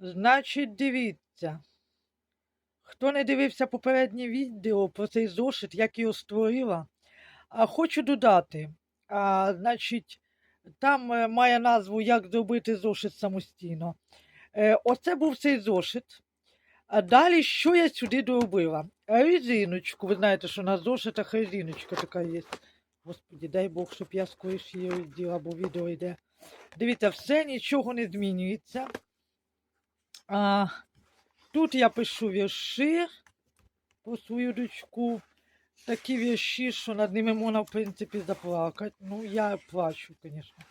Значить, дивіться. Хто не дивився попереднє відео про цей зошит, як його створила, а хочу додати. А, значить, там е, має назву Як зробити зошит самостійно. Е, оце був цей зошит. А далі що я сюди доробила? Резиночку. Ви знаєте, що на зошитах резиночка така є. Господі, дай Бог, щоб я скоріше її розділа, бо відео йде. Дивіться, все нічого не змінюється. А, тут я пишу вірші про свою дочку. Такі вірші, що над ними можна, в принципі, заплакати. Ну, я плачу, звісно.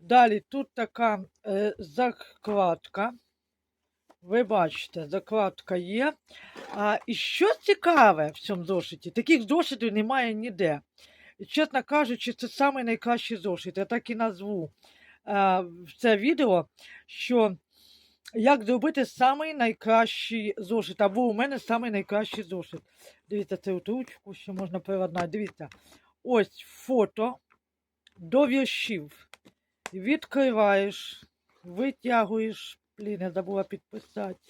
Далі тут така е, закладка. Ви бачите, закладка є. А, і що цікаве в цьому зошиті, таких зошитів немає ніде. Чесно кажучи, це найкращий зошит. Я так і назву в це відео, що як зробити самий найкращий зошит. Або у мене самий найкращий зошит. Дивіться, це ручку ще можна приладнати. Дивіться, ось фото до віршів. Відкриваєш, витягуєш. Блін, я забула підписати.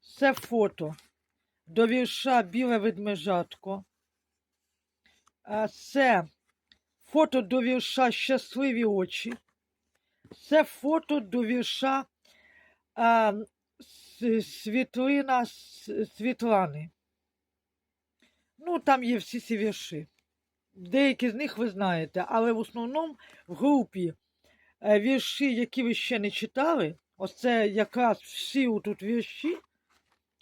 Це фото. До вірша біле ведмежатко. Це фото до вірша щасливі очі. Це фото до вірша а, світлина Світлани. Ну, там є всі ці вірші. Деякі з них ви знаєте, але в основному в групі е, вірші, які ви ще не читали, ось це якраз всі тут вірші,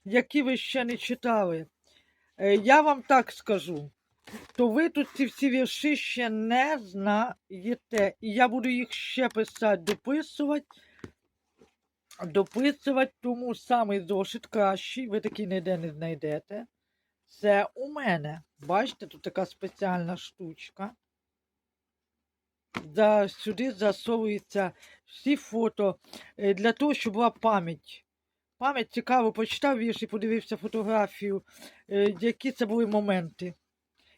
які ви ще не читали. Е, Я вам так скажу, то ви тут ці всі вірші ще не знаєте. І я буду їх ще писати, дописувати. Дописувати, тому самий зошит кращий, ви такий ніде не знайдете. Це у мене. Бачите, тут така спеціальна штучка. За, сюди засовуються всі фото е, для того, щоб була пам'ять. Пам'ять цікаво, почитав вірш і подивився фотографію, е, які це були моменти.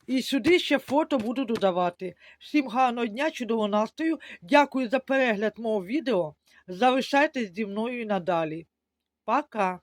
І сюди ще фото буду додавати. Всім гарного дня, чудового настрою. Дякую за перегляд мого відео. Залишайтесь зі мною і надалі. Пока!